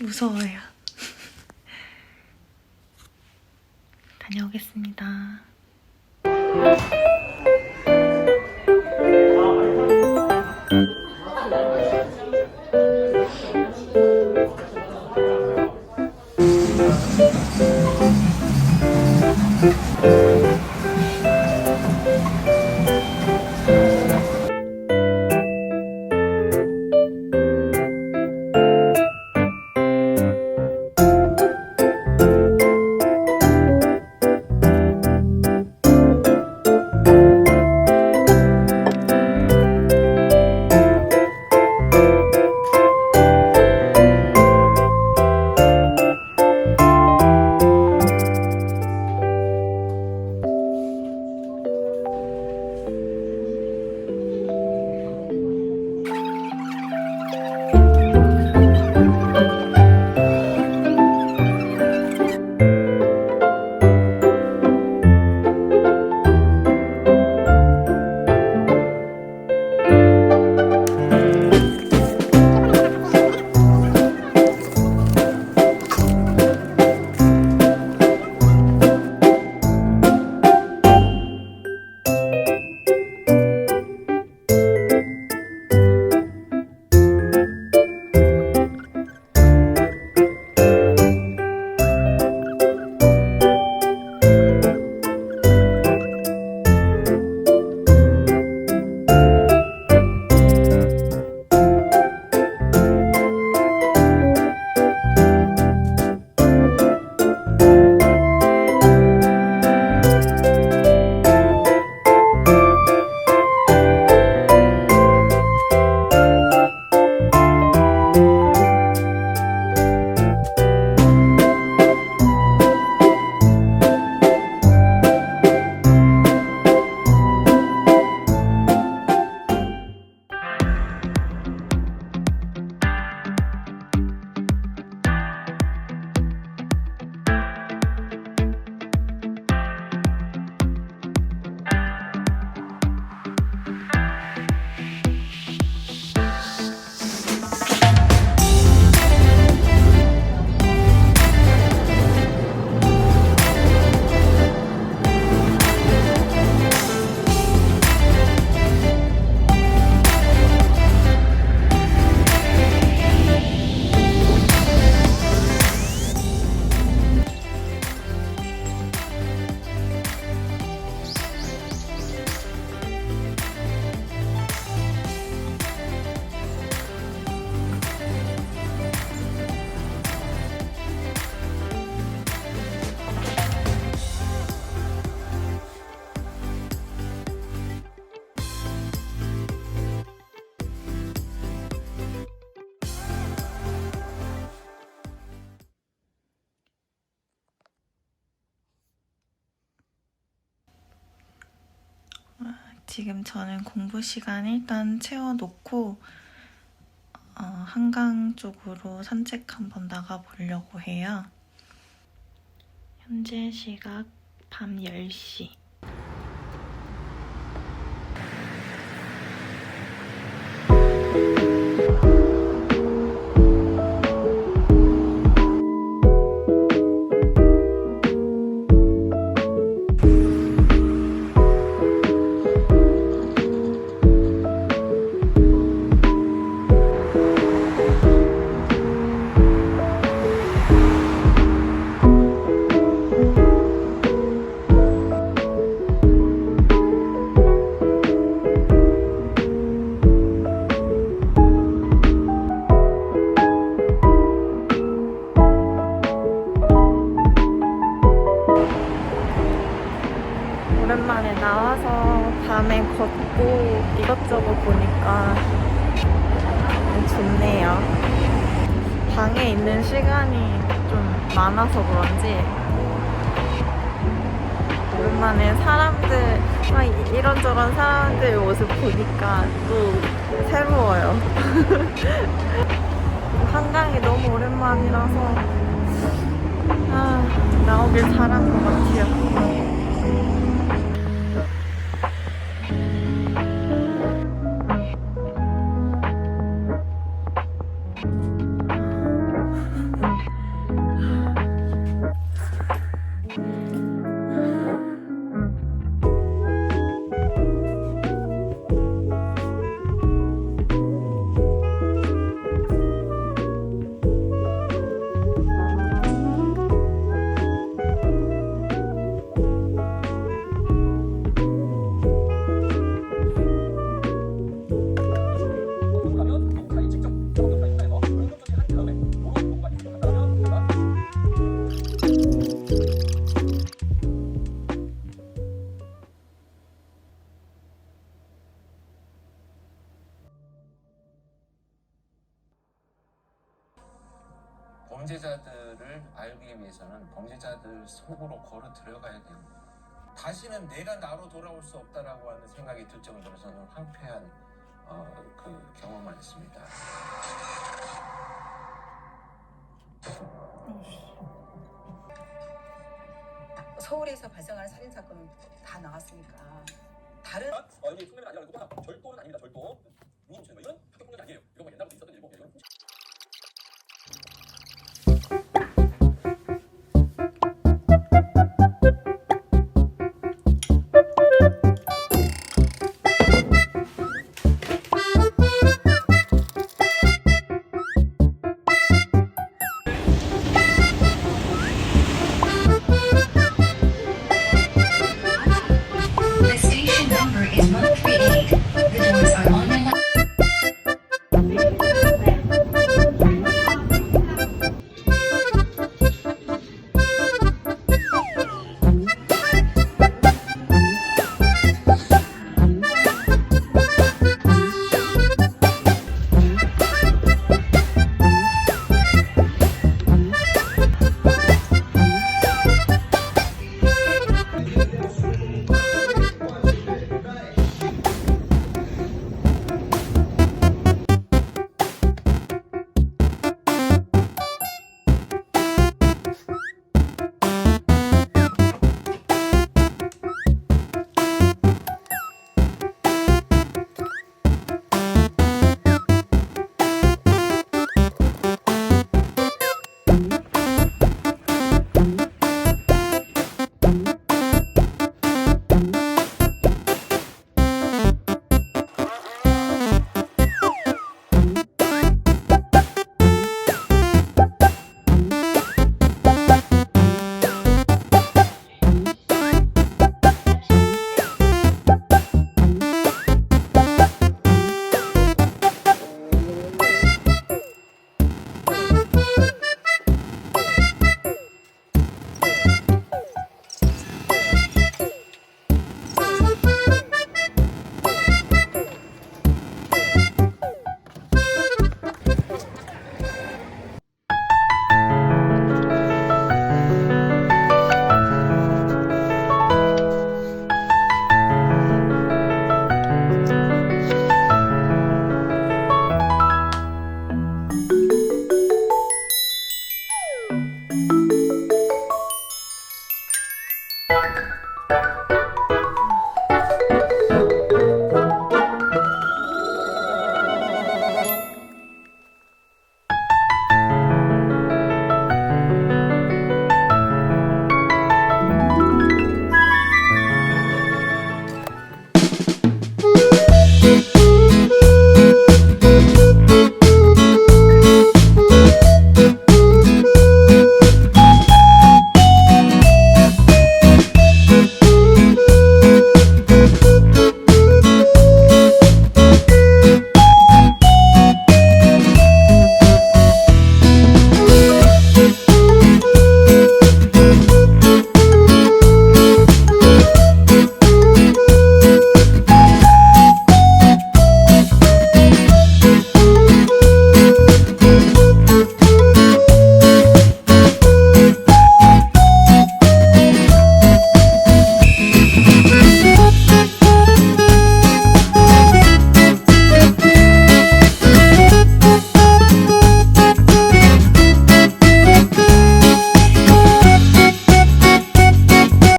무서워요. 다녀오겠습니다. 지금 저는 공부 시간 일단 채워놓고 어, 한강 쪽으로 산책 한번 나가보려고 해요. 현재 시각 밤 10시. 이것저것 보니까 좋네요. 방에 있는 시간이 좀 많아서 그런지 오랜만에 사람들 막 이런저런 사람들 모습 보니까 또 새로워요. 한강이 너무 오랜만이라서 아, 나오길 잘한 것 같아요. 속으로 걸어 들어가야 됩니다. 다시는 내가 나로 돌아올 수 없다라고 하는 생각이 들 정도로 저는 황폐한 어, 그 경험을 했습니다. 서울에서 발생하는 살인 사건은 다 나왔으니까 다른 어, 이게 흉내는 아니라 이거 절도는 아닙니다. 절도.